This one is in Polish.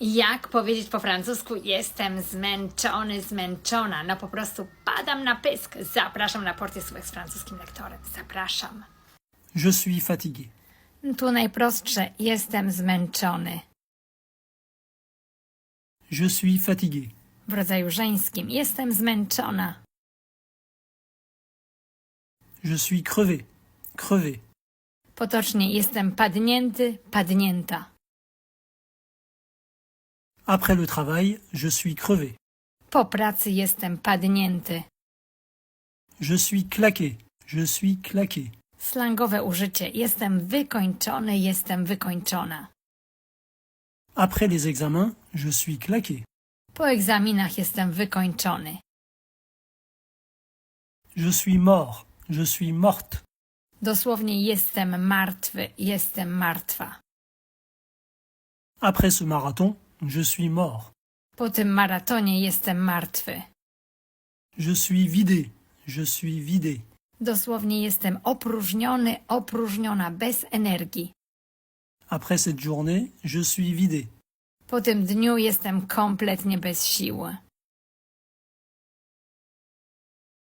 Jak powiedzieć po francusku jestem zmęczony, zmęczona? No po prostu padam na pysk. Zapraszam na porty słówek z francuskim lektorem. Zapraszam. Je suis fatigué. Tu najprostsze jestem zmęczony. Je suis fatigué. W rodzaju żeńskim jestem zmęczona. Je suis crevé. Crevé. Potocznie jestem padnięty, padnięta. Après le travail, je suis crevé. Po pracy jestem padnięty. Je suis claqué. Je suis claqué. Slangowe użycie jestem wykończony, jestem wykończona. Après les examens, je suis claqué. Po egzaminach jestem wykończony. Je suis mort. Je suis morte. Dosłownie jestem martwy, jestem martwa. Après ce marathon, je suis mort. Po tym maratonie jestem martwy. Je suis vidé. Je suis vidé. Dosłownie jestem opróżniony, opróżniona, bez energii. Après cette journée, je suis vidé. Po tym dniu jestem kompletnie bez siły.